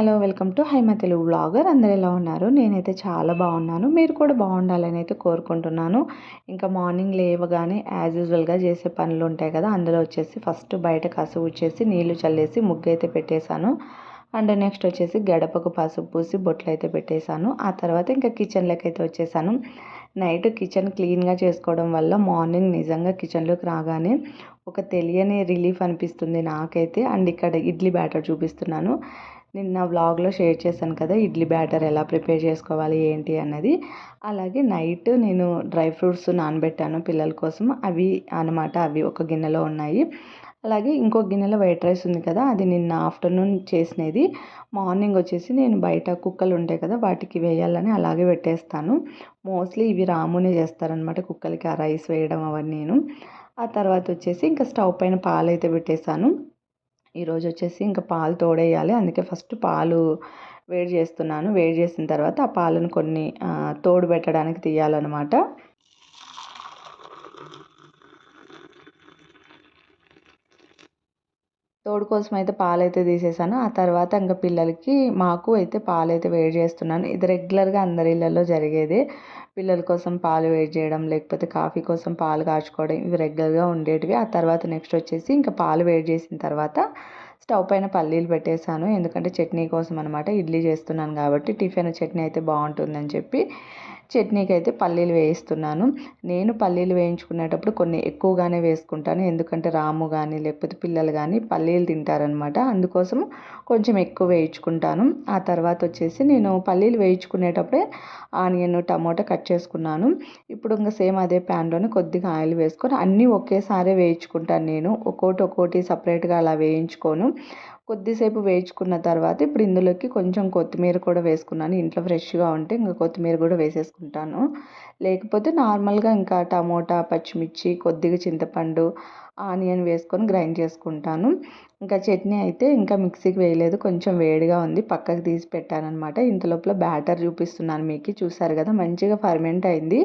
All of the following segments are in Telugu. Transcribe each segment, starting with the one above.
Hello welcome to Haima Telugu blogger. అందరు ఎలా ఉన్నారు? నేనైతే చాలా బాగున్నాను. మీరు కూడా బాగుండాలని అయితే కోరుకుంటున్నాను. ఇంకా మార్నింగ్ లేవగానే యాజ్ యూజువల్గా చేసే పనులు ఉంటాయి కదా అందులో వచ్చేసి ఫస్ట్ బయట కసువు వచ్చేసి నీళ్ళు చల్లేసి ముగ్గు అయితే పెట్టేశాను. అండ్ నెక్స్ట్ వచ్చేసి గడపకు పసుపు పూసి బొట్లు అయితే పెట్టేశాను. ఆ తర్వాత ఇంకా కిచెన్లోకి అయితే వచ్చేసాను. నైట్ కిచెన్ క్లీన్గా చేసుకోవడం వల్ల మార్నింగ్ నిజంగా కిచెన్లోకి రాగానే ఒక తెలియని రిలీఫ్ అనిపిస్తుంది నాకైతే. అండ్ ఇక్కడ ఇడ్లీ బ్యాటర్ చూపిస్తున్నాను. నిన్న వ్లాగ్లో షేర్ చేశాను కదా ఇడ్లీ బ్యాటర్ ఎలా ప్రిపేర్ చేసుకోవాలి ఏంటి అన్నది. అలాగే నైట్ నేను డ్రై ఫ్రూట్స్ నానబెట్టాను పిల్లల కోసం. అవి అనమాట అవి ఒక గిన్నెలో ఉన్నాయి. అలాగే ఇంకో గిన్నెలో వైట్ రైస్ ఉంది కదా అది నిన్న ఆఫ్టర్నూన్ చేసినది. మార్నింగ్ వచ్చేసి నేను బయట కుక్కలు ఉంటాయి కదా వాటికి వేయాలని అలాగే పెట్టేస్తాను. మోస్ట్లీ ఇవి రామునే చేస్తారనమాట కుక్కలకి ఆ రైస్ వేయడం అవన్నీ నేను ఆ తర్వాత వచ్చేసి ఇంకా స్టవ్ పైన పాలు అయితే పెట్టేశాను. ఈరోజు వచ్చేసి ఇంకా పాలు తోడేయాలి. అందుకే ఫస్ట్ పాలు వేడి చేస్తున్నాను. వేడి చేసిన తర్వాత ఆ పాలను కొన్ని తోడు పెట్టడానికి తీయాలన్నమాట. తోడు కోసం అయితే పాలైతే తీసేసాను. ఆ తర్వాత ఇంకా పిల్లలకి మాకు అయితే పాలు అయితే వేడి చేస్తున్నాను. ఇది రెగ్యులర్గా అందరి ఇళ్ళల్లో జరిగేదే. పిల్లల కోసం పాలు వేడి చేయడం లేకపోతే కాఫీ కోసం పాలు కాచుకోవడం ఇవి రెగ్యులర్గా ఉండేటివి. ఆ తర్వాత నెక్స్ట్ వచ్చేసి ఇంకా పాలు వేడి చేసిన తర్వాత స్టవ్ పైన పల్లీలు పెట్టేశాను. ఎందుకంటే చట్నీ కోసం అనమాట ఇడ్లీ చేస్తున్నాను కాబట్టి టిఫిన్ చట్నీ అయితే బాగుంటుందని చెప్పి చట్నీకి అయితే పల్లీలు వేయిస్తున్నాను. నేను పల్లీలు వేయించుకునేటప్పుడు కొన్ని ఎక్కువగానే వేసుకుంటాను. ఎందుకంటే రాము కానీ లేకపోతే పిల్లలు కానీ పల్లీలు తింటారనమాట అందుకోసం కొంచెం ఎక్కువ వేయించుకుంటాను. ఆ తర్వాత వచ్చేసి నేను పల్లీలు వేయించుకునేటప్పుడే ఆనియన్ టమోటా కట్ చేసుకున్నాను. ఇప్పుడు ఇంకా సేమ్ అదే ప్యాన్లోనే కొద్దిగా ఆయిల్ వేసుకొని అన్నీ ఒకేసారి వేయించుకుంటాను నేను. ఒక్కోటి ఒక్కోటి సపరేట్గా అలా వేయించుకోను. కొద్దిసేపు వేయించుకున్న తర్వాత ఇప్పుడు ఇందులోకి కొంచెం కొత్తిమీర కూడా వేసుకున్నాను. ఇంట్లో ఫ్రెష్గా ఉంటే ఇంకా కొత్తిమీర కూడా వేసేసుకుంటాను. లేకపోతే నార్మల్గా ఇంకా టమోటా పచ్చిమిర్చి కొద్దిగా చింతపండు ఆనియన్ వేసుకొని గ్రైండ్ చేసుకుంటాను. ఇంకా చట్నీ అయితే ఇంకా మిక్సీకి వేయలేదు. కొంచెం వేడిగా ఉంది. పక్కకు తీసి పెట్టానమాట ఇంతలోపల బ్యాటర్ చూపిస్తున్నాను మీకు. చూసారు కదా మంచిగా ఫర్మెంట్ అయింది.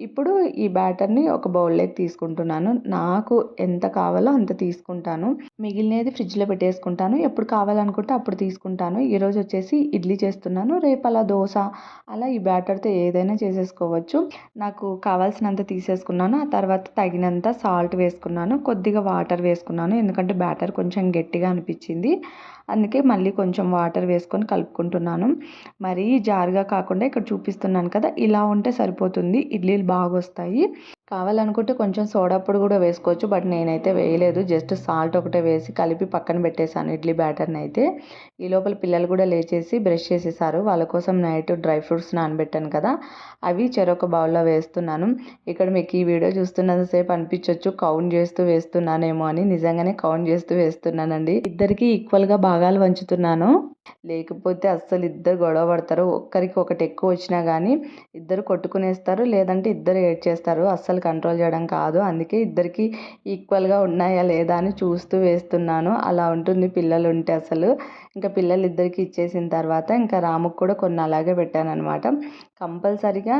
ఇప్పుడు ఈ బ్యాటర్ని ఒక బౌల్లోకి తీసుకుంటున్నాను. నాకు ఎంత కావాలో అంత తీసుకుంటాను. మిగిలినది ఫ్రిడ్జ్లో పెట్టేసుకుంటాను. ఎప్పుడు కావాలనుకుంటే అప్పుడు తీసుకుంటాను. ఈరోజు వచ్చేసి ఇడ్లీ చేస్తున్నాను. రేపు అలా దోశ అలా ఈ బ్యాటర్తో ఏదైనా చేసేసుకోవచ్చు. నాకు కావాల్సినంత తీసేసుకున్నాను. ఆ తర్వాత తగినంత సాల్ట్ వేసుకున్నాను. కొద్దిగా వాటర్ వేసుకున్నాను. ఎందుకంటే బ్యాటర్ కొంచెం గట్టిగా అనిపించింది. అందుకే మళ్ళీ కొంచెం వాటర్ వేసుకొని కలుపుకుంటున్నాను. మరీ జారుగా కాకుండా ఇక్కడ చూపిస్తున్నాను కదా ఇలా ఉంటే సరిపోతుంది. ఇడ్లీలు బాగా వస్తాయి కావాలనుకుంటే కొంచెం సోడా పొడి కూడా వేసుకోవచ్చు బట్ నేనైతే వేయలేదు. జస్ట్ సాల్ట్ ఒకటే వేసి కలిపి పక్కన పెట్టేశాను ఇడ్లీ బ్యాటర్ని అయితే. ఈ లోపల పిల్లలు కూడా లేచేసి బ్రష్ చేసేసారు. వాళ్ళ కోసం నైట్ డ్రై ఫ్రూట్స్ నానబెట్టాను కదా అవి చెరొక బౌల్లో వేస్తున్నాను. ఇక్కడ మీకు ఈ వీడియో చూస్తున్నంతసేపు అనిపించవచ్చు కౌంట్ చేస్తూ వేస్తున్నానేమో అని. నిజంగానే కౌంట్ చేస్తూ వేస్తున్నానండి. ఇద్దరికి ఈక్వల్గా భాగాలు వంచుతున్నాను. లేకపోతే అస్సలు ఇద్దరు గొడవ పడతారు. ఒక్కరికి ఒకటి ఎక్కువ వచ్చినా కానీ ఇద్దరు కొట్టుకునేస్తారు లేదంటే ఇద్దరు ఏడ్ చేస్తారు. అస్సలు కంట్రోల్ చేయడం కాదు. అందుకే ఇద్దరికి ఈక్వల్గా ఉన్నాయా లేదా అని చూస్తూ వేస్తున్నాను. అలా ఉంటుంది పిల్లలు ఉంటే అసలు. ఇంకా పిల్లలు ఇద్దరికి ఇచ్చేసిన తర్వాత ఇంకా రాముకు కూడా కొన్ని అలాగే పెట్టాను అనమాట కంపల్సరిగా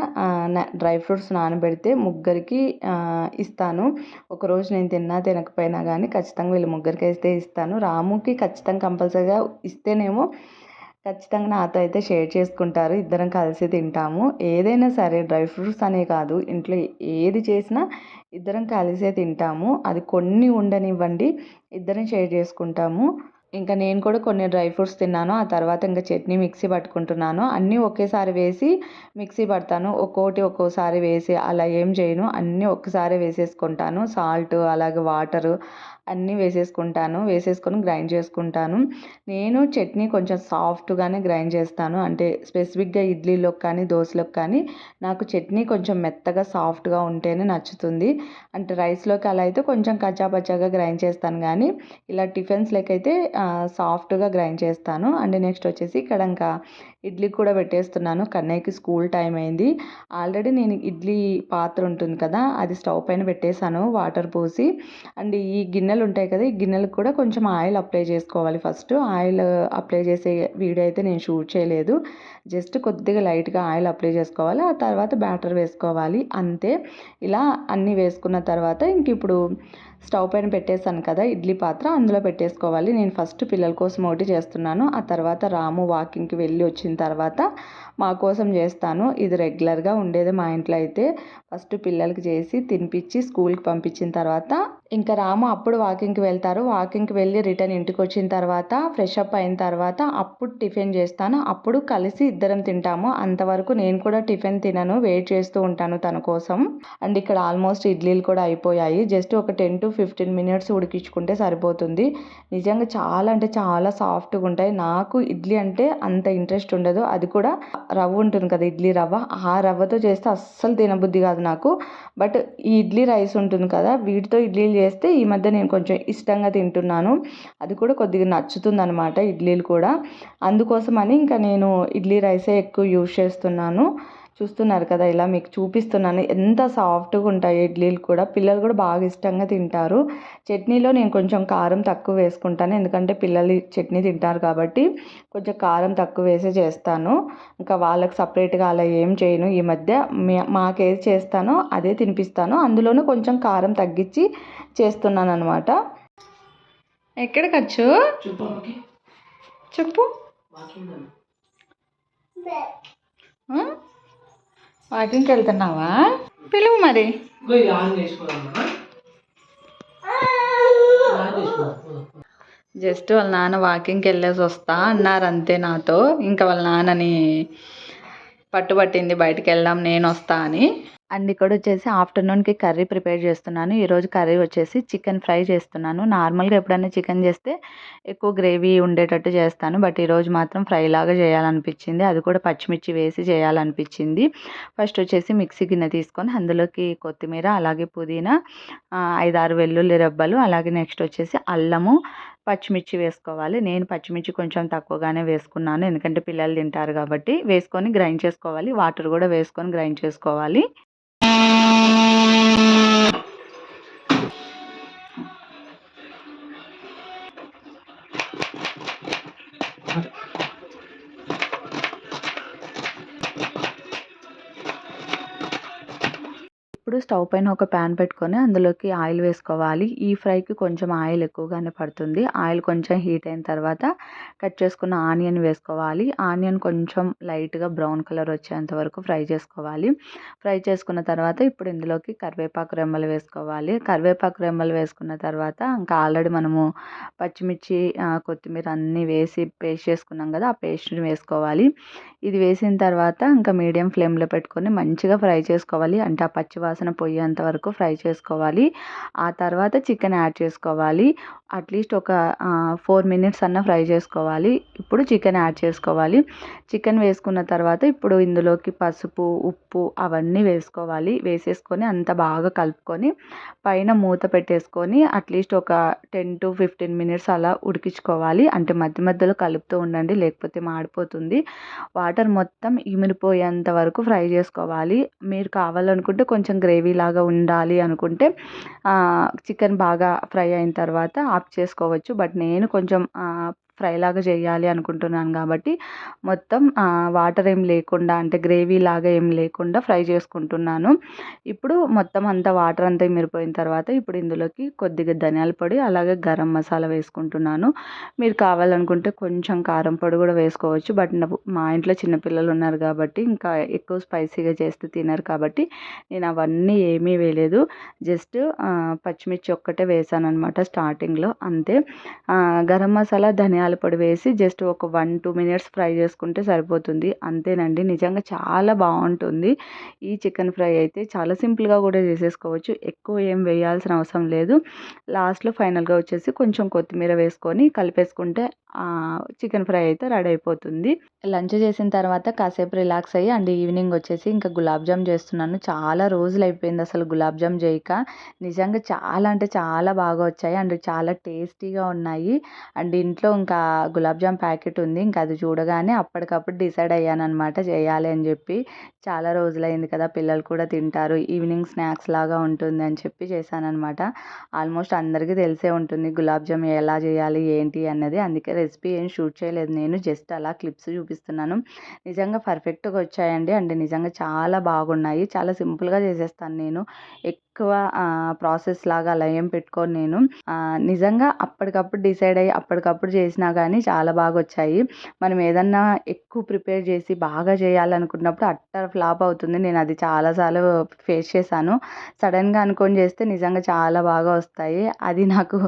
డ్రై ఫ్రూట్స్ నానబెడితే ముగ్గురికి ఇస్తాను. ఒకరోజు నేను తిన్నా తినకపోయినా కానీ ఖచ్చితంగా వీళ్ళు ముగ్గురికి అయితే ఇస్తాను. రాముకి ఖచ్చితంగా కంపల్సరిగా ఇస్తేనేమో ఖచ్చితంగా నాతో అయితే షేర్ చేసుకుంటారు. ఇద్దరం కలిసి తింటాము. ఏదైనా సరే డ్రై ఫ్రూట్స్ అనే కాదు. ఇంట్లో ఏది చేసినా ఇద్దరం కలిసే తింటాము. అది కొన్ని ఉండనివ్వండి. ఇద్దరం షేర్ చేసుకుంటాము. ఇంకా నేను కూడా కొన్ని డ్రై ఫ్రూట్స్ తిన్నాను. ఆ తర్వాత ఇంకా చట్నీ మిక్సీ పట్టుకుంటున్నాను. అన్నీ ఒకేసారి వేసి మిక్సీ పడతాను. ఒక్కోటి ఒక్కోసారి వేసి అలా ఏం చేయను. అన్నీ ఒక్కసారి వేసేసుకుంటాను. సాల్ట్ అలాగే వాటరు అన్నీ వేసేసుకుంటాను వేసేసుకొని గ్రైండ్ చేసుకుంటాను. నేను చట్నీ కొంచెం సాఫ్ట్గానే గ్రైండ్ చేస్తాను. అంటే స్పెసిఫిక్గా ఇడ్లీలోకి కానీ దోశలోకి కానీ నాకు చట్నీ కొంచెం మెత్తగా సాఫ్ట్గా ఉంటేనే నచ్చుతుంది. అంటే రైస్లోకి అలా అయితే కొంచెం కచ్చాపచ్చాగా గ్రైండ్ చేస్తాను కానీ ఇలా టిఫిన్స్లోకి అయితే సాఫ్ట్గా గ్రైండ్ చేస్తాను. అండ్ నెక్స్ట్ వచ్చేసి ఇక్కడ ఇంకా ఇడ్లీ కూడా పెట్టేస్తున్నాను. కన్నయ్యకి స్కూల్ టైం అయింది. ఆల్రెడీ నేను ఇడ్లీ పాత్ర ఉంటుంది కదా అది స్టవ్ పైన పెట్టేశాను వాటర్ పోసి. అండ్ ఈ గిన్నెలు ఉంటాయి కదా ఈ గిన్నెలకు కూడా కొంచెం ఆయిల్ అప్లై చేసుకోవాలి ఫస్ట్. ఆయిల్ అప్లై చేసే వీడియో అయితే నేను షూట్ చేయలేదు. జస్ట్ కొద్దిగా లైట్గా ఆయిల్ అప్లై చేసుకోవాలి. ఆ తర్వాత బ్యాటర్ వేసుకోవాలి. అంతే. ఇలా అన్నీ వేసుకున్న తర్వాత ఇంక ఇప్పుడు స్టవ్ పైన పెట్టేసాను కదా ఇడ్లీ పాత్ర అందులో పెట్టేసుకోవాలి. నేను ఫస్ట్ పిల్లల కోసం ఒకటి చేస్తున్నాను. ఆ తర్వాత రాము వాకింగ్కి వెళ్ళి వచ్చిన తర్వాత మా కోసం చేస్తాను. ఇది రెగ్యులర్గా ఉండేది మా ఇంట్లో అయితే. ఫస్ట్ పిల్లలకి చేసి తినిపించి స్కూల్కి పంపించిన తర్వాత ఇంకా రాము అప్పుడు వాకింగ్కి వెళ్తారు. వాకింగ్కి వెళ్ళి రిటర్న్ ఇంటికి వచ్చిన తర్వాత ఫ్రెష్ అప్ అయిన తర్వాత అప్పుడు టిఫిన్ చేస్తాను. అప్పుడు కలిసి ఇద్దరం తింటాము. అంతవరకు నేను కూడా టిఫిన్ తినను వెయిట్ చేస్తూ ఉంటాను తన కోసం. అండ్ ఇక్కడ ఆల్మోస్ట్ ఇడ్లీలు కూడా అయిపోయాయి. జస్ట్ ఒక టెన్ టు ఫిఫ్టీన్ మినిట్స్ ఉడికించుకుంటే సరిపోతుంది. నిజంగా చాలా అంటే చాలా సాఫ్ట్గా ఉంటాయి. నాకు ఇడ్లీ అంటే అంత ఇంట్రెస్ట్ ఉండదు. అది కూడా రవ్వ ఉంటుంది కదా ఇడ్లీ రవ్వ. ఆ రవ్వతో చేస్తే అస్సలు తినబుద్ధి కాదు నాకు. బట్ ఈ ఇడ్లీ రైస్ ఉంటుంది కదా వీటితో ఇడ్లీలు చేస్తే ఈ మధ్య నేను కొంచెం ఇష్టంగా తింటున్నాను. అది కూడా కొద్దిగా నచ్చుతుంది అనమాట ఇడ్లీలు కూడా. అందుకోసమని ఇంకా నేను ఇడ్లీ రైసే ఎక్కువ యూజ్ చేస్తున్నాను. చూస్తున్నారు కదా ఇలా మీకు చూపిస్తున్నాను. ఎంత సాఫ్ట్గా ఉంటాయి ఇడ్లీలు కూడా. పిల్లలు కూడా బాగా ఇష్టంగా తింటారు. చట్నీలో నేను కొంచెం కారం తక్కువ వేసుకుంటాను. ఎందుకంటే పిల్లలు చట్నీ తింటారు కాబట్టి కొంచెం కారం తక్కువ వేసే చేస్తాను. ఇంకా వాళ్ళకి సపరేట్గా అలా ఏం చేయను. ఈ మధ్య మాకేది చేస్తానో అదే తినిపిస్తాను. అందులోనూ కొంచెం కారం తగ్గించి చేస్తున్నాను అనమాట ఎక్కడ ఖర్చు? చెప్పు. వాకింగ్కి వెళ్తున్నావా పిలువు మరి. జస్ట్ వాళ్ళ నాన్న వాకింగ్కి వెళ్ళేసి వస్తా అన్నారు అంతే నాతో. ఇంకా వాళ్ళ నాన్నని పట్టుబట్టింది బయటికి వెళ్దాం నేను వస్తా అని. అండ్ ఇక్కడ వచ్చేసి ఆఫ్టర్నూన్కి కర్రీ ప్రిపేర్ చేస్తున్నాను. ఈరోజు కర్రీ వచ్చేసి చికెన్ ఫ్రై చేస్తున్నాను. నార్మల్గా ఎప్పుడైనా చికెన్ చేస్తే ఎక్కువ గ్రేవీ ఉండేటట్టు చేస్తాను. బట్ ఈరోజు మాత్రం ఫ్రై లాగా చేయాలనిపించింది. అది కూడా పచ్చిమిర్చి వేసి చేయాలనిపించింది. ఫస్ట్ వచ్చేసి మిక్సీ గిన్నె తీసుకొని అందులోకి కొత్తిమీర అలాగే పుదీనా ఐదారు వెల్లుల్లి రెబ్బలు అలాగే నెక్స్ట్ వచ్చేసి అల్లము పచ్చిమిర్చి వేసుకోవాలి. నేను పచ్చిమిర్చి కొంచెం తక్కువగానే వేసుకున్నాను. ఎందుకంటే పిల్లలు తింటారు కాబట్టి వేసుకొని గ్రైండ్ చేసుకోవాలి. వాటర్ కూడా వేసుకొని గ్రైండ్ చేసుకోవాలి. ఇప్పుడు స్టవ్ పైన ఒక ప్యాన్ పెట్టుకొని అందులోకి ఆయిల్ వేసుకోవాలి. ఈ ఫ్రైకి కొంచెం ఆయిల్ ఎక్కువగానే పడుతుంది. ఆయిల్ కొంచెం హీట్ అయిన తర్వాత కట్ చేసుకున్న ఆనియన్ వేసుకోవాలి. ఆనియన్ కొంచెం లైట్గా బ్రౌన్ కలర్ వచ్చేంత వరకు ఫ్రై చేసుకోవాలి. ఫ్రై చేసుకున్న తర్వాత ఇప్పుడు ఇందులోకి కరివేపాకు రెమ్మలు వేసుకోవాలి. కరివేపాకు రెమ్మలు వేసుకున్న తర్వాత ఇంకా ఆల్రెడీ మనము పచ్చిమిర్చి కొత్తిమీర అన్నీ వేసి పేస్ట్ చేసుకున్నాం కదా ఆ పేస్ట్ని వేసుకోవాలి. ఇది వేసిన తర్వాత ఇంకా మీడియం ఫ్లేమ్లో పెట్టుకొని మంచిగా ఫ్రై చేసుకోవాలి. అంటే ఆ పచ్చివాసన పోయేంత వరకు ఫ్రై చేసుకోవాలి. ఆ తర్వాత చికెన్ యాడ్ చేసుకోవాలి. అట్లీస్ట్ ఒక ఫోర్ మినిట్స్ అన్న ఫ్రై చేసుకోవాలి. ఇప్పుడు చికెన్ యాడ్ చేసుకోవాలి. చికెన్ వేసుకున్న తర్వాత ఇప్పుడు ఇందులోకి పసుపు ఉప్పు అవన్నీ వేసుకోవాలి. వేసేసుకొని అంత బాగా కలుపుకొని పైన మూత పెట్టేసుకొని అట్లీస్ట్ ఒక టెన్ టు ఫిఫ్టీన్ మినిట్స్ అలా ఉడికించుకోవాలి. అంటే మధ్య మధ్యలో కలుపుతూ ఉండండి లేకపోతే మాడిపోతుంది. వాటర్ మొత్తం ఇమిరిపోయేంత వరకు ఫ్రై చేసుకోవాలి. మీరు కావాలనుకుంటే కొంచెం గ్రేవీ గ్రేవీలాగా ఉండాలి అనుకుంటే చికెన్ బాగా ఫ్రై అయిన తర్వాత ఆఫ్ చేసుకోవచ్చు. బట్ నేను కొంచెం ఫ్రై లాగా చేయాలి అనుకుంటున్నాను కాబట్టి మొత్తం వాటర్ ఏం లేకుండా అంటే గ్రేవీ లాగా ఏం లేకుండా ఫ్రై చేసుకుంటున్నాను. ఇప్పుడు మొత్తం అంతా వాటర్ అంతా మిరిపోయిన తర్వాత ఇప్పుడు ఇందులోకి కొద్దిగా ధనియాల పొడి అలాగే గరం మసాలా వేసుకుంటున్నాను. మీరు కావాలనుకుంటే కొంచెం కారం పొడి కూడా వేసుకోవచ్చు బట్ మా ఇంట్లో చిన్నపిల్లలు ఉన్నారు కాబట్టి ఇంకా ఎక్కువ స్పైసీగా చేస్తే తినరు కాబట్టి నేను అవన్నీ ఏమీ వేయలేదు. జస్ట్ పచ్చిమిర్చి ఒక్కటే వేసాను అనమాట స్టార్టింగ్లో అంతే. గరం మసాలా ధనియాల ధనియాల పొడి వేసి జస్ట్ ఒక వన్ టూ మినిట్స్ ఫ్రై చేసుకుంటే సరిపోతుంది. అంతేనండి. నిజంగా చాలా బాగుంటుంది. ఈ చికెన్ ఫ్రై అయితే చాలా సింపుల్గా కూడా చేసేసుకోవచ్చు. ఎక్కువ ఏం వేయాల్సిన అవసరం లేదు. లాస్ట్లో ఫైనల్గా వచ్చేసి కొంచెం కొత్తిమీర వేసుకొని కలిపేసుకుంటే చికెన్ ఫ్రై అయితే రెడీ అయిపోతుంది. లంచ్ చేసిన తర్వాత కాసేపు రిలాక్స్ అయ్యి అండ్ ఈవినింగ్ వచ్చేసి ఇంకా గులాబ్ జామ్ చేస్తున్నాను. చాలా రోజులు అయిపోయింది అసలు గులాబ్ జామ్ చేయక. నిజంగా చాలా అంటే చాలా బాగా వచ్చాయి అండ్ చాలా టేస్టీగా ఉన్నాయి. అండ్ ఇంట్లో ఇంకా గులాబ్ జామ్ ప్యాకెట్ ఉంది. ఇంకా అది చూడగానే అప్పటికప్పుడు డిసైడ్ అయ్యాను అనమాట చేయాలి అని చెప్పి. చాలా రోజులైంది కదా పిల్లలు కూడా తింటారు. ఈవినింగ్ స్నాక్స్ లాగా ఉంటుంది అని చెప్పి చేశానమాట ఆల్మోస్ట్ అందరికీ తెలిసే ఉంటుంది గులాబ్ జామ్ ఎలా చేయాలి ఏంటి అన్నది. అందుకే రెసిపీ ఏం షూట్ చేయలేదు. నేను జస్ట్ అలా క్లిప్స్ చూపిస్తున్నాను. నిజంగా పర్ఫెక్ట్గా వచ్చాయండి. అండ్ నిజంగా చాలా బాగున్నాయి. చాలా సింపుల్గా చేసేస్తాను నేను. ఎక్కువ ప్రాసెస్ లాగా అలా ఏం నేను. నిజంగా అప్పటికప్పుడు డిసైడ్ అయ్యి అప్పటికప్పుడు చేసినా కానీ చాలా బాగా వచ్చాయి మనం ఏదన్నా ఎక్కువ ప్రిపేర్ చేసి బాగా చేయాలనుకున్నప్పుడు అట్టర్ ఫ్లాప్ అవుతుంది. నేను అది చాలాసార్లు ఫేస్ చేశాను. సడన్గా అనుకొని చేస్తే నిజంగా చాలా బాగా వస్తాయి. అది నాకు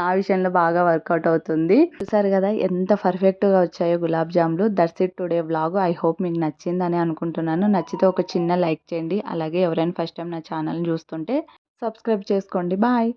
నా విషయంలో బాగా వర్కౌట్ అవుతుంది. చూసారు కదా ఎంత పర్ఫెక్ట్గా వచ్చాయో గులాబ్ జాములు. That's it today vlog. I hope మీకు నచ్చిందని అనుకుంటున్నాను. నచ్చితే ఒక చిన్న లైక్ చేయండి. అలాగే ఎవరైనా ఫస్ట్ టైం నా ఛానల్ని చూస్తుంటే సబ్స్క్రైబ్ చేసుకోండి. బాయ్.